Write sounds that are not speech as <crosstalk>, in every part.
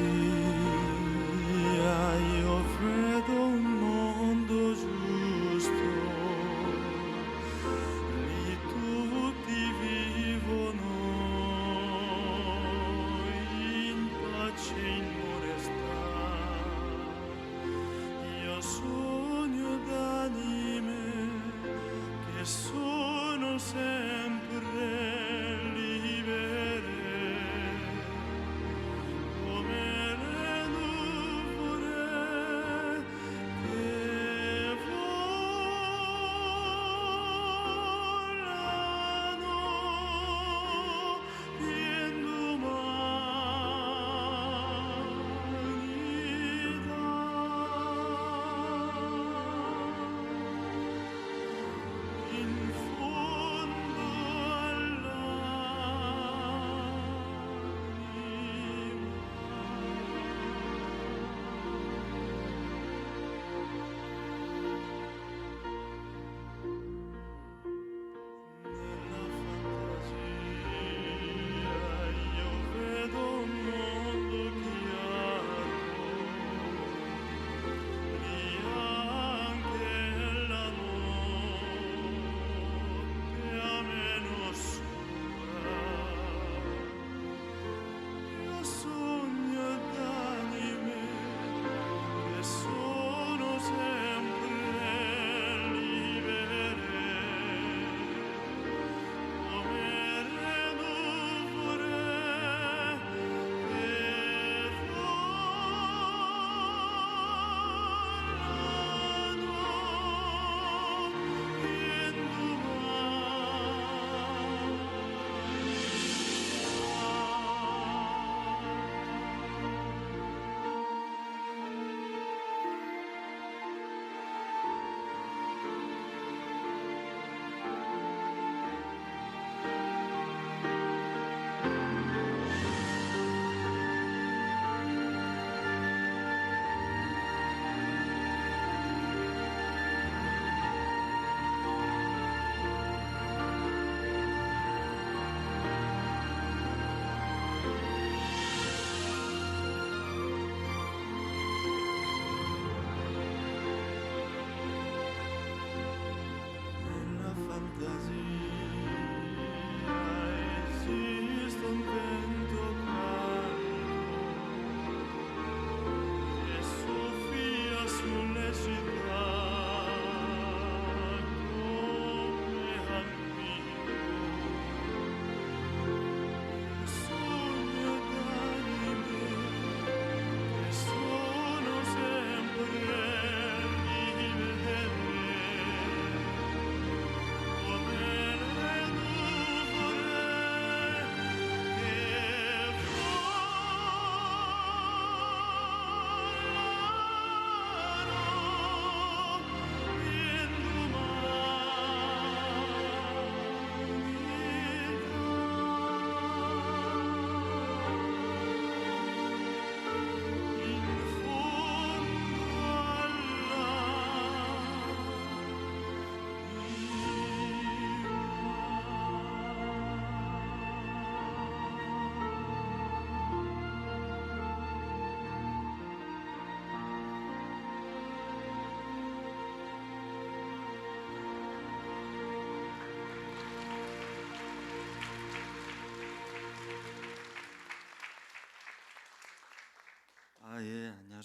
You.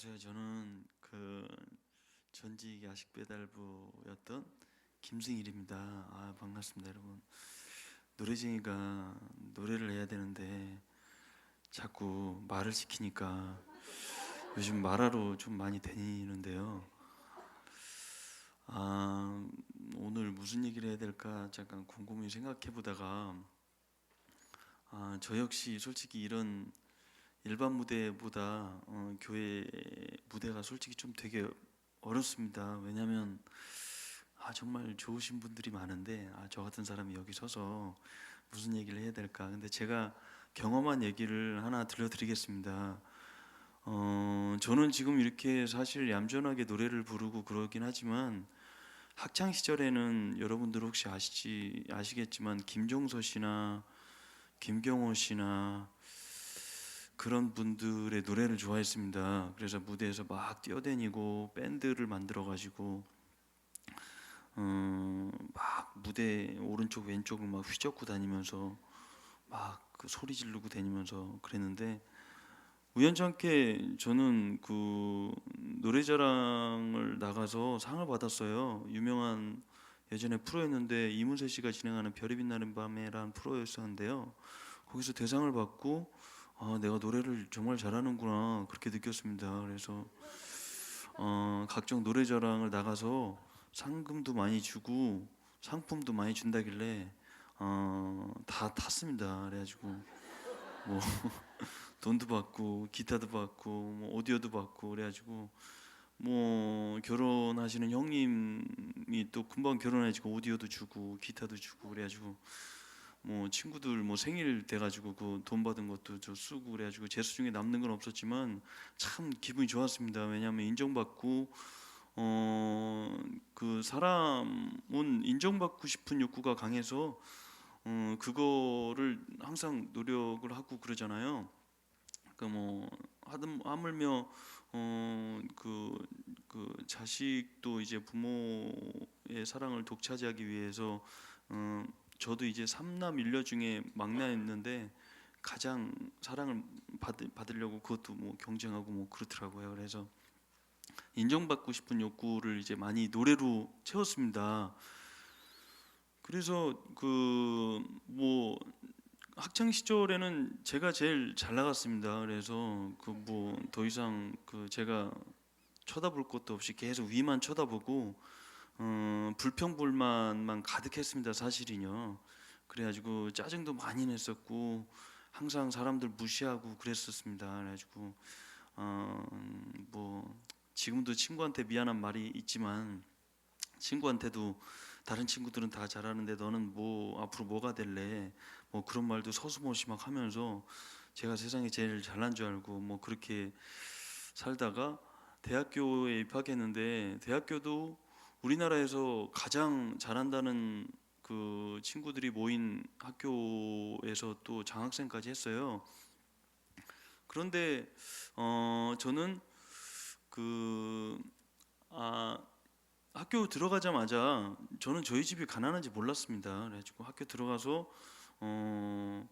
안녕하세요. 저는 그 전직 야식 배달부였던 김승일입니다. 아, 반갑습니다, 여러분. 노래쟁이가 노래를 해야 되는데 자꾸 말을 시키니까 요즘 말하러 좀 많이 다니는데요. 아, 오늘 무슨 얘기를 해야 될까 잠깐 곰곰이 생각해 보다가 아, 저 역시 솔직히 이런 일반 무대보다 어, 교회 무대가 솔직히 좀 되게 어렵습니다. 왜냐하면 아, 정말 좋으신 분들이 많은데 아, 저 같은 사람이 여기 서서 무슨 얘기를 해야 될까? 근데 제가 경험한 얘기를 하나 들려드리겠습니다. 어, 저는 지금 이렇게 사실 얌전하게 노래를 부르고 그러긴 하지만 학창 시절에는 여러분들 혹시 아시지 아시겠지만 김종서 씨나 김경호 씨나 그런 분들의 노래를 좋아했습니다. 그래서 무대에서 막 뛰어다니고 밴드를 만들어 가지고 음, 막 무대 오른쪽 왼쪽을 막 휘젓고 다니면서 막 그 소리 지르고 다니면서 그랬는데 우연찮게 저는 그 노래자랑을 나가서 상을 받았어요. 유명한 예전에 프로였는데 이문세 씨가 진행하는 별이 빛나는 밤에란 프로였었는데요. 거기서 대상을 받고 아, 내가 노래를 정말 잘하는구나 그렇게 느꼈습니다. 그래서 어, 각종 노래자랑을 나가서 상금도 많이 주고 상품도 많이 준다길래 어, 다 탔습니다. 그래가지고 뭐 <laughs> 돈도 받고 기타도 받고 뭐 오디오도 받고 그래가지고 뭐 결혼하시는 형님이 또 금방 결혼해지고 오디오도 주고 기타도 주고 그래가지고 뭐 친구들 뭐 생일 돼가지고 그 돈 받은 것도 저 쓰고 그래가지고 재수 중에 남는 건 없었지만 참 기분이 좋았습니다. 왜냐하면 인정받고 어 그 사람은 인정받고 싶은 욕구가 강해서 어 그거를 항상 노력을 하고 그러잖아요. 그뭐 하든 하물며 어그 그 자식도 이제 부모의 사랑을 독차지하기 위해서 어 저도 이제 삼남 일녀 중에 막내였는데 가장 사랑을 받, 받으려고 그것도 뭐 경쟁하고 뭐 그렇더라고요. 그래서 인정받고 싶은 욕구를 이제 많이 노래로 채웠습니다. 그래서 그 뭐 학창 시절에는 제가 제일 잘 나갔습니다. 그래서 그 뭐 더 이상 그 제가 쳐다볼 것도 없이 계속 위만 쳐다보고 어, 불평불만만 가득했습니다. 사실은요. 그래가지고 짜증도 많이 냈었고 항상 사람들 무시하고 그랬었습니다. 그래가지고 어, 뭐 지금도 친구한테 미안한 말이 있지만 친구한테도 다른 친구들은 다 잘하는데 너는 뭐 앞으로 뭐가 될래? 뭐 그런 말도 서슴없이 막 하면서 제가 세상에 제일 잘난 줄 알고 뭐 그렇게 살다가 대학교에 입학했는데 대학교도 우리나라에서 가장 잘한다는 그 친구들이 모인 학교에서 또 장학생까지 했어요. 그런데 어 저는 그 아, 학교 들어가자마자 저는 저희 집이 가난한지 몰랐습니다. 그래가지고 학교 들어가서 어,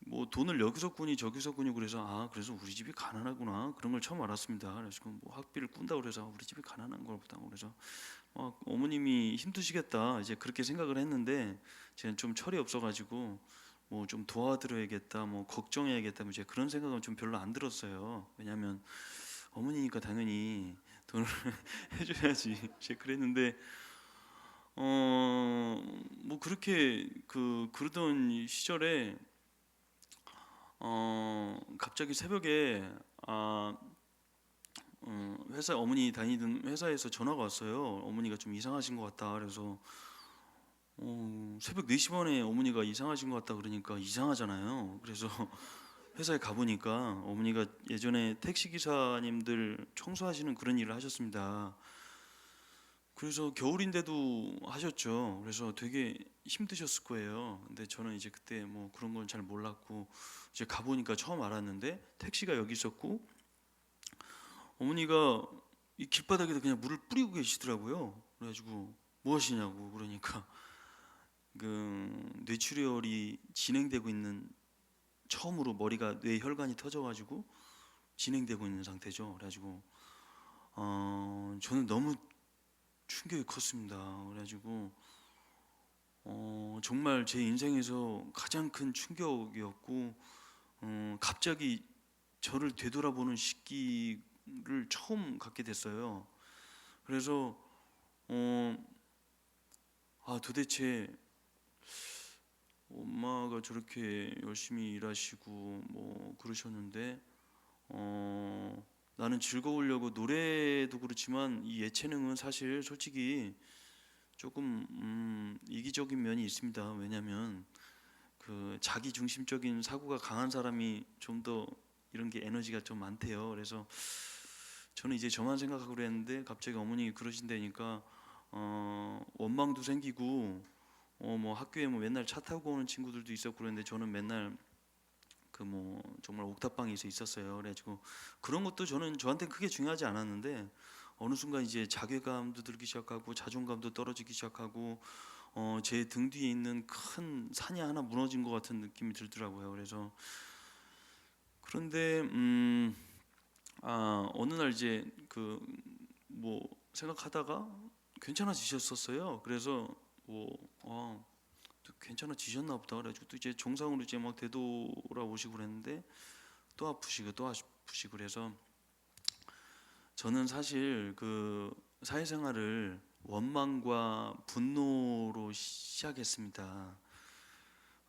뭐 돈을 여기서 꾸니 저기서 꾸니 그래서 아 그래서 우리 집이 가난하구나 그런 걸 처음 알았습니다. 그래서 뭐 학비를 꾼다 그래서 아, 우리 집이 가난한 걸 보다 그래서 막 어머님이 힘드시겠다 이제 그렇게 생각을 했는데 제가 좀 철이 없어가지고 뭐 좀 도와드려야겠다 뭐 걱정해야겠다 뭐 그런 생각은 좀 별로 안 들었어요. 왜냐하면 어머니니까 당연히 돈을 <laughs> 해줘야지 이제 그랬는데 어뭐 그렇게 그 그러던 시절에 어 갑자기 새벽에 아 어, 회사 어머니 다니던 회사에서 전화가 왔어요. 어머니가 좀 이상하신 것 같다. 그래서 어, 새벽 4시 반에 어머니가 이상하신 것 같다 그러니까 이상하잖아요. 그래서 <laughs> 회사에 가보니까 어머니가 예전에 택시 기사님들 청소하시는 그런 일을 하셨습니다. 그래서 겨울인데도 하셨죠. 그래서 되게 힘드셨을 거예요. 근데 저는 이제 그때 뭐 그런 건 잘 몰랐고 이제 가보니까 처음 알았는데 택시가 여기 있었고 어머니가 이 길바닥에다 그냥 물을 뿌리고 계시더라고요. 그래가지고 뭐 하시냐고 그러니까 <laughs> 그 뇌출혈이 진행되고 있는 처음으로 머리가 뇌 혈관이 터져가지고 진행되고 있는 상태죠. 그래가지고 어 저는 너무 충격이 컸습니다. 그래가지고 어 정말 제 인생에서 가장 큰 충격이었고 어 갑자기 저를 되돌아보는 시기를 처음 갖게 됐어요. 그래서 어, 아 도대체 엄마가 저렇게 열심히 일하시고 뭐 그러셨는데 어, 나는 즐거우려고 노래도 그렇지만 이 예체능은 사실 솔직히 조금 음, 이기적인 면이 있습니다. 왜냐하면 그 자기 중심적인 사고가 강한 사람이 좀 더 이런 게 에너지가 좀 많대요. 그래서 저는 이제 저만 생각하고 그랬는데 갑자기 어머니 그러신다니까 어, 원망도 생기고 어 뭐 학교에 뭐 맨날 차 타고 오는 친구들도 있었고 그랬는데 저는 맨날 그 뭐 정말 옥탑방에서 있었어요. 그래가지고 그런 것도 저는 저한테 크게 중요하지 않았는데 어느 순간 이제 자괴감도 들기 시작하고 자존감도 떨어지기 시작하고 어, 제 등 뒤에 있는 큰 산이 하나 무너진 것 같은 느낌이 들더라고요. 그래서 그런데 음, 아, 어느 날 이제 그 뭐 생각하다가 괜찮아지셨었어요. 그래서 뭐 어, 또 괜찮아지셨나 보다. 그래가지고 또 이제 정상으로 이제 막 되돌아오시고 그랬는데 또 아프시고 또 아프시고 그래서 저는 사실 그 사회생활을 원망과 분노로 시작했습니다.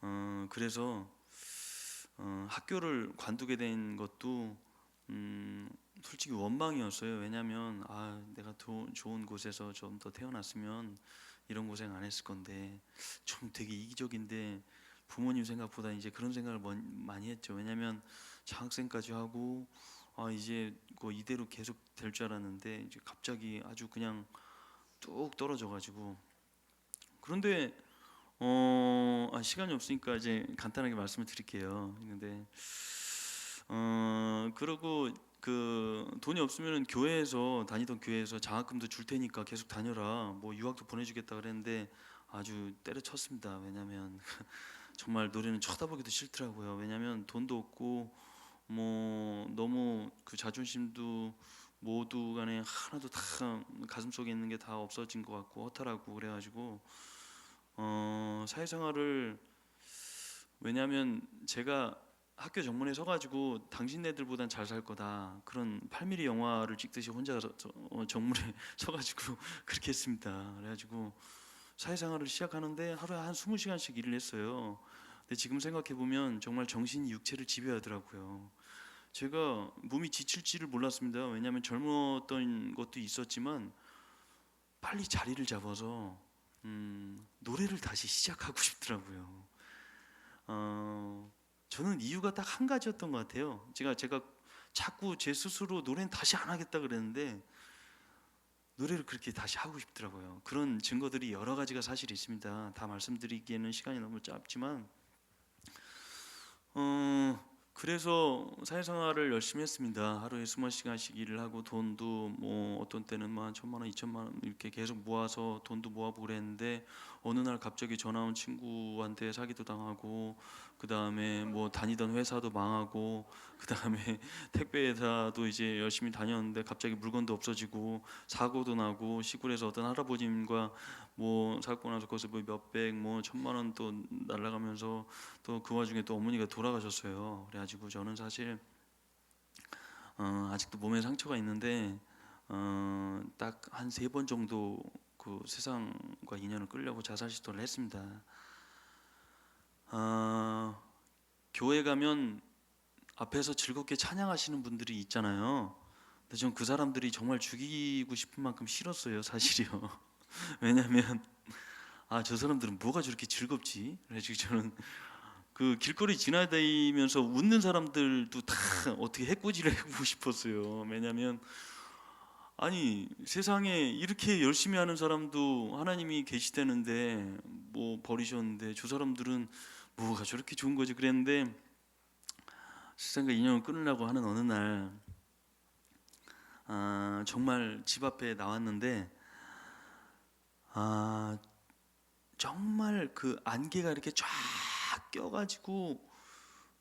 어, 그래서 어, 학교를 관두게 된 것도 음, 솔직히 원망이었어요. 왜냐하면 아 내가 도, 좋은 곳에서 좀 더 태어났으면 이런 고생 안 했을 건데 좀 되게 이기적인데 부모님 생각보다 이제 그런 생각을 먼- 많이 했죠. 왜냐하면 장학생까지 하고 아 이제 그 이대로 계속 될 줄 알았는데 이제 갑자기 아주 그냥 뚝 떨어져가지고 그런데 어 아, 시간이 없으니까 이제 간단하게 말씀을 드릴게요. 근데 어 그러고 그 돈이 없으면 교회에서 다니던 교회에서 장학금도 줄 테니까 계속 다녀라. 뭐 유학도 보내주겠다 그랬는데 아주 때려쳤습니다. 왜냐하면 <laughs> 정말 노래는 쳐다보기도 싫더라고요. 왜냐하면 돈도 없고 뭐 너무 그 자존심도 모두 간에 하나도 다 가슴 속에 있는 게 다 없어진 것 같고 허탈하고 그래가지고 어 사회생활을 왜냐하면 제가 학교 정문에 서가지고 당신네들보단 잘 살 거다 그런 8mm 영화를 찍듯이 혼자 어, 정문에 <laughs> 서가지고 <laughs> 그렇게 했습니다. 그래가지고 사회생활을 시작하는데 하루에 한 20시간씩 일을 했어요. 근데 지금 생각해 보면 정말 정신이 육체를 지배하더라고요. 제가 몸이 지칠지를 몰랐습니다. 왜냐하면 젊었던 것도 있었지만 빨리 자리를 잡아서 음, 노래를 다시 시작하고 <laughs> 싶더라고요. 어, 저는 이유가 딱 한 가지였던 것 같아요. 제가 제가 자꾸 제 스스로 노래는 다시 안 하겠다 그랬는데 노래를 그렇게 다시 하고 싶더라고요. 그런 증거들이 여러 가지가 사실 있습니다. 다 말씀드리기에는 시간이 너무 짧지만 어 그래서 사회생활을 열심히 했습니다. 하루에 수만 시간씩 일을 하고 돈도 뭐 어떤 때는 뭐한 천만 원, 이천만 원 이렇게 계속 모아서 돈도 모아보고 그랬는데 어느 날 갑자기 전화 온 친구한테 사기도 당하고 그 다음에 뭐 다니던 회사도 망하고 그 다음에 <laughs> 택배 회사도 이제 열심히 다녔는데 갑자기 물건도 없어지고 사고도 나고 시골에서 어떤 할아버님과 뭐 사고 나서 거기서 뭐 몇백 뭐 천만 원 또 날라가면서 또 그 와중에 또 어머니가 돌아가셨어요. 그래가지고 저는 사실 어, 아직도 몸에 상처가 있는데 어, 딱 한 세 번 정도 그 세상과 인연을 끌려고 자살 시도를 했습니다. 어, 교회 가면 앞에서 즐겁게 찬양하시는 분들이 있잖아요. 근데 전 그 사람들이 정말 죽이고 싶은 만큼 싫었어요, 사실이요. <laughs> 왜냐하면 아 저 사람들은 뭐가 저렇게 즐겁지? 그래서 저는 그 길거리 지나다니면서 웃는 사람들도 다 어떻게 해코지를 해보고 싶었어요. 왜냐하면 아니 세상에 이렇게 열심히 하는 사람도 하나님이 계시다는데 뭐 버리셨는데 저 사람들은 뭐가 저렇게 좋은 거지 그랬는데 세상과 인연을 끊으려고 하는 어느 날 아, 정말 집 앞에 나왔는데 아 정말 그 안개가 이렇게 쫙 껴가지고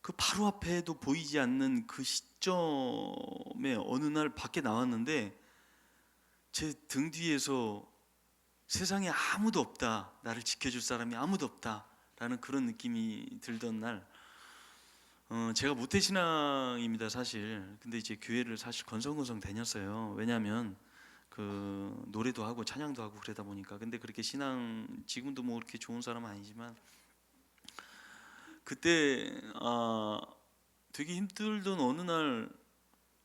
그 바로 앞에도 보이지 않는 그 시점에 어느 날 밖에 나왔는데 제 등 뒤에서 세상에 아무도 없다 나를 지켜줄 사람이 아무도 없다 라는 그런 느낌이 들던 날 어, 제가 모태 신앙입니다 사실. 근데 이제 교회를 사실 건성건성 다녔어요. 왜냐하면 그 노래도 하고 찬양도 하고 그러다 보니까. 근데 그렇게 신앙 지금도 뭐 그렇게 좋은 사람은 아니지만 그때 아 되게 힘들던 어느 날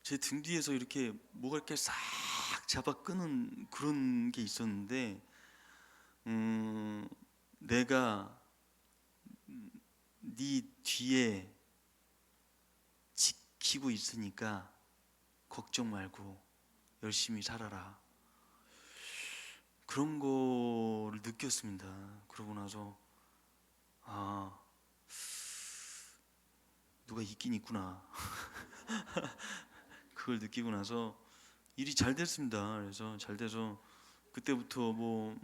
제 등 뒤에서 이렇게 뭐가 이렇게 싹 잡아 끄는 그런 게 있었는데 음 내가 네 뒤에 지키고 있으니까 걱정 말고 열심히 살아라. 그런 거를 느꼈습니다. 그러고 나서 아 누가 있긴 있구나. <laughs> 그걸 느끼고 나서 일이 잘 됐습니다. 그래서 잘 돼서 그때부터 뭐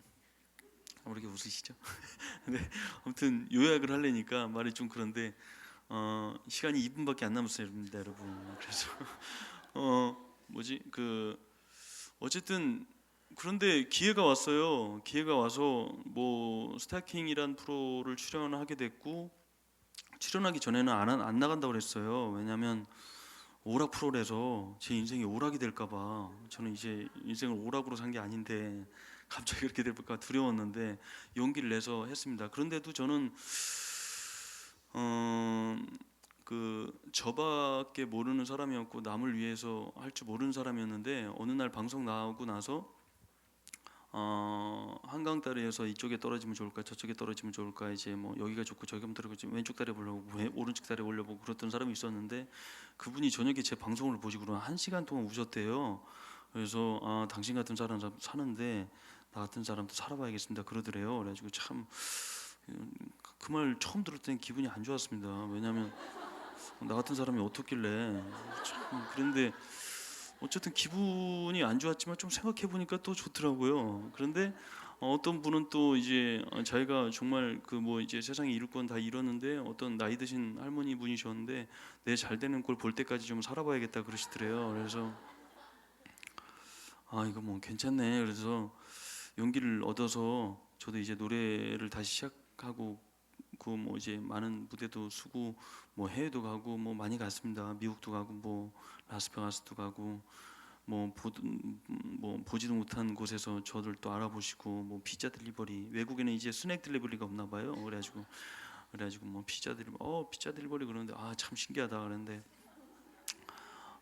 어, 이렇게 웃으시죠? <laughs> 네, 아무튼 요약을 하려니까 말이 좀 그런데 어, 시간이 2분밖에 안 남았습니다, 여러분. 그래서 <laughs> 어 뭐지 그 어쨌든 그런데 기회가 왔어요. 기회가 와서 뭐 스타킹이란 프로를 출연하게 됐고 출연하기 전에는 안, 한- 안 나간다고 그랬어요. 왜냐하면 오락 프로라서 제 인생이 오락이 될까봐 저는 이제 인생을 오락으로 산 게 아닌데 갑자기 그렇게 될까 두려웠는데 용기를 내서 했습니다. 그런데도 저는 어 그 저밖에 모르는 사람이었고 남을 위해서 할 줄 모르는 사람이었는데 어느 날 방송 나오고 나서 어 한강 다리에서 이쪽에 떨어지면 좋을까 저쪽에 떨어지면 좋을까 이제 뭐 여기가 좋고 저기 하면 떨어지 왼쪽 다리 왜 오른쪽 다리 올려보고 그랬던 사람이 있었는데 그분이 저녁에 제 방송을 보시고 한 시간 동안 우셨대요. 그래서 아 당신 같은 사람 사는데 나 같은 사람도 살아봐야겠습니다 그러더래요. 그래가지고 참 그 말 처음 들을 땐 기분이 안 좋았습니다. 왜냐하면 나 같은 사람이 어떻길래 참 그런데 어쨌든 기분이 안 좋았지만 좀 생각해 보니까 또 좋더라고요. 그런데 어, 어떤 분은 또 이제 어, 자기가 정말 그 뭐 이제 세상에 이룰 건 다 이뤘는데 어떤 나이 드신 할머니 분이셨는데 내 잘 되는 걸볼 때까지 좀 살아봐야겠다 그러시더래요. 그래서 아 이거 뭐 괜찮네. 그래서 용기를 얻어서 저도 이제 노래를 다시 시작하고 그뭐 이제 많은 무대도 쓰고 뭐 해외도 가고 뭐 많이 갔습니다. 미국도 가고 뭐 라스베가스도 가고 뭐, 보, 뭐 보지도 못한 곳에서 저를 또 알아보시고 뭐 피자 딜리버리 외국에는 이제 스낵 딜리버리가 없나 봐요. 그래가지고 그래가지고 뭐 피자 딜리버리 어 피자 딜리버리 그러는데 아 참 신기하다 그랬는데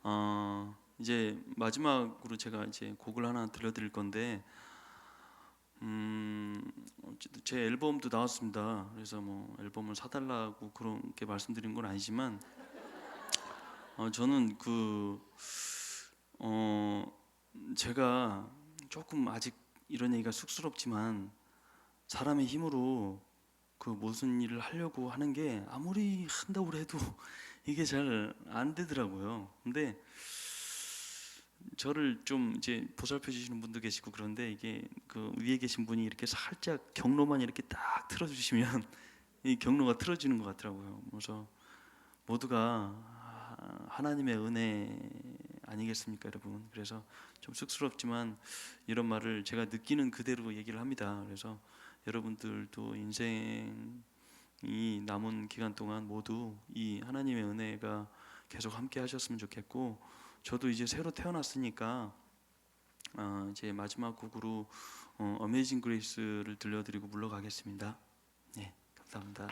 어 이제 마지막으로 제가 이제 곡을 하나 들려드릴 건데 음 제 앨범도 나왔습니다. 그래서 뭐 앨범을 사달라고 그렇게 말씀드린 건 아니지만 어 저는 그 어 제가 조금 아직 이런 얘기가 쑥스럽지만 사람의 힘으로 그 무슨 일을 하려고 하는 게 아무리 한다고 해도 <laughs> 이게 잘 안 되더라고요. 근데 저를 좀 이제 보살펴 주시는 분도 계시고 그런데 이게 그 위에 계신 분이 이렇게 살짝 경로만 이렇게 딱 틀어 주시면 <laughs> 이 경로가 틀어지는 것 같더라고요. 그래서 모두가 하나님의 은혜 아니겠습니까, 여러분? 그래서 좀 쑥스럽지만 이런 말을 제가 느끼는 그대로 얘기를 합니다. 그래서 여러분들도 인생이 남은 기간 동안 모두 이 하나님의 은혜가 계속 함께 하셨으면 좋겠고 저도 이제 새로 태어났으니까 어, 이제 마지막 곡으로 어, 어메이징 그레이스를 들려드리고 물러가겠습니다. 네, 감사합니다.